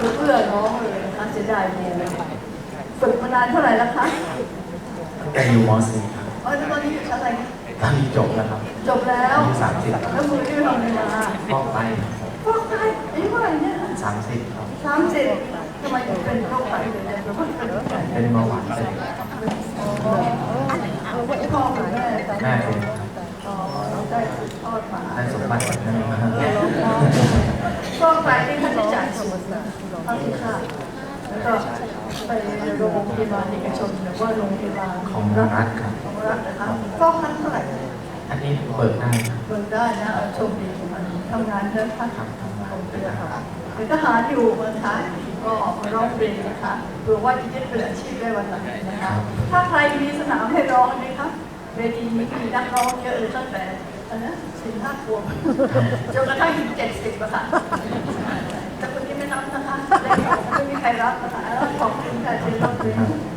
คือเอื้อน้องเลยนะคะเสียดายดีฝึกมานานเท่าไหร่แล้วคะตั้งแต่อยู่ม .4 ครับเออตอนนี้อยู่ชั้นอะไรคะตอนนี้จบแล้วครับจบแล้วอายุสามสิบครับแล้วมือที่ไปทำอะไรมาฟอกไตฟอกไตอายุเท่าไหร่เนี่ยสามสิบครับสามสิบทำไมถึงเป็นโรคไตเลยเนี่ยหรือว่าเป็นโรคไตเป็นเบาหวานเป็นครับพ่อกับแม่แม่เป็นครับอ๋อเราได้สืบทอดมาได้สมบัติจากนั้นมา ฟอกไตนี่ค่าใช้จ่ายสูงนะ ทั้งที่ค่าแล้วก็ไปโรงพยาบาลเอกชนหรือว่าโรงพยาบาลของรัฐครับของรัฐนะคะฟอกครั้งเท่าไหร่อันนี้เปิดได้ครับเบิกได้นะเออโชคดีมันทำงานเยอะค่ะครับทำงานเป็นทหารเป็นทหารอยู่เมืองไทยก็มาร้องเพลงนะคะเผื่อว่าจะยึดเป็นอาชีพได้วันหลังนะคะ ถ้าใครมีสนามให้ร้องไหมคะเวทีนี้มีนักร้องเยอะเลยตั้งแต่อันนั้นสี่ห้าขวบจนกระทั่งถึงเจ็ดสิบอะค่ะแต่คนนี้ไม่รับนะคะเล่นของ ไม่มีใครรับนะคะขอบคุณค่ะที่รับเพลง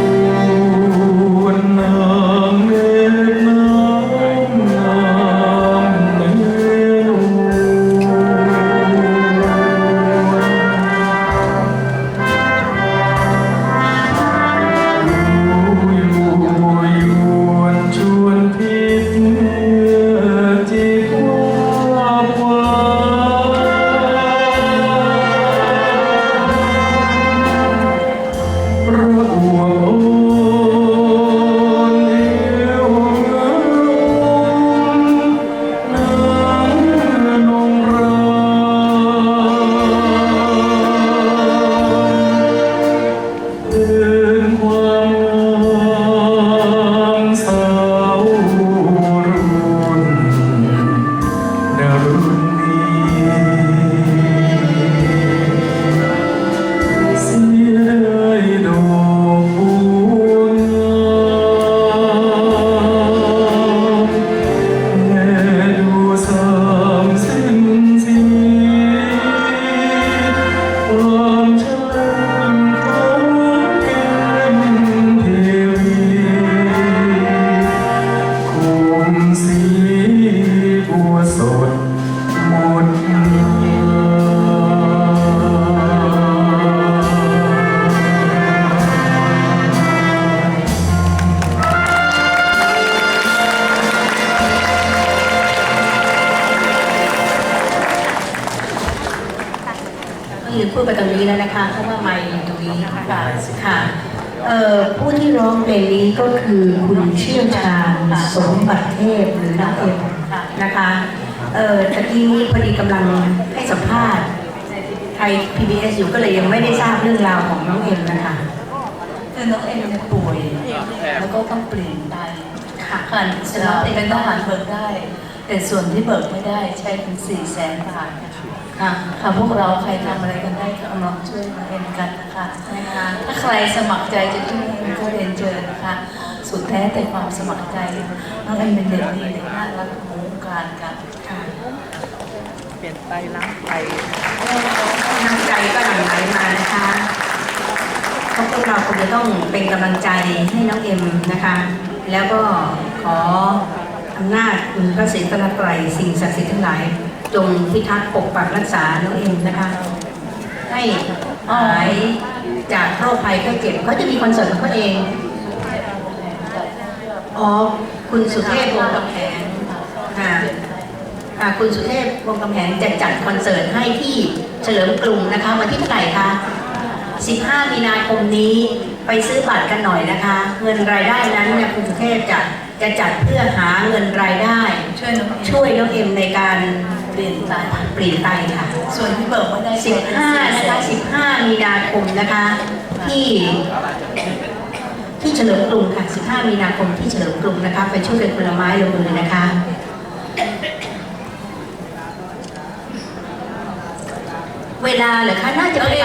น ก็ยืนพูดไปตรงนี้แล้วนะคะเพราะว่าไม่อยู่ตรงนี้นะคะค่ะเอ่อผู้ที่ร้องเพลงนี้ก็คือคุณเชี่ยวชาญสมบัติเทพหรือน้องเอ็มนะคะเอ่อตะกี้นี้พอดีกำลังให้สัมภาษณ์ไทย PBS อยู่ก็เลยยังไม่ได้ทราบเรื่องราวของน้องเอ็มนะคะคือน้องเอ็มเนี่ยป่วยแล้วก็ต้องเปลี่ยนไตค่ะค่ะสำหรับเป็นทหารเบิกได้ แต่ส่วนที่เบิกไม่ได้ใช้ถึงสี่แสนบาทนะคะ ค่ะค่ะพวกเราใครทำอะไรกันได้ก็เอาลองช่วยมาเรียนกันนะคะนะคะถ้าใครสมัครใจจะช่วยก็เรียนเชิญนะคะ สุดแท้แต่ความสมัครใจน้องเอ็มเป็นเด็กดีเด็กน่ารักของวงการกันค่ะเปลี่ยนไปล้างไปน้ำใจก็หลั่งไหลมานะคะพวกเราคงจะต้องเป็นกำลังใจให้น้องเอ็มนะคะ แล้วก็ขออำนาจคุณพระศรีตนตรัยสิ่งศักดิ์สิทธิ์ทั้งหลาย จงพิทักษ์ปกปักรักษาน้องเอ็มนะคะ ให้หายจากโรคภัยไข้เจ็บเขาจะมีคอนเสิร์ตของเขาเองอ๋อคุณสุเทพวงกำแหงค่ะค่ะคุณสุเทพวงกำแหงจะจัดคอนเสิร์ตให้ที่เฉลิมกรุงนะคะ วันที่เท่าไหร่คะ15 มีนาคมนี้ไปซื้อบัตรกันหน่อยนะคะ เงินรายได้นั้นเนี่ยคุณสุเทพจะ จะจัดเพื่อหาเงินรายได้ ช่วยน้องเอ็มช่วยน้องเอ็มในการเปลี่ยนไตเปลี่ยนไตค่ะ ส่วนที่เบิกไม่ได้15 นะคะ 15 มีนาคมนะคะ ที่ ที่เฉลิมกรุงค่ะ 15 มีนาคมที่เฉลิมกรุงนะคะ ไปช่วยกันคนละไม้ละมือนะคะ เวลาเหรอคะ น่าจะเป็น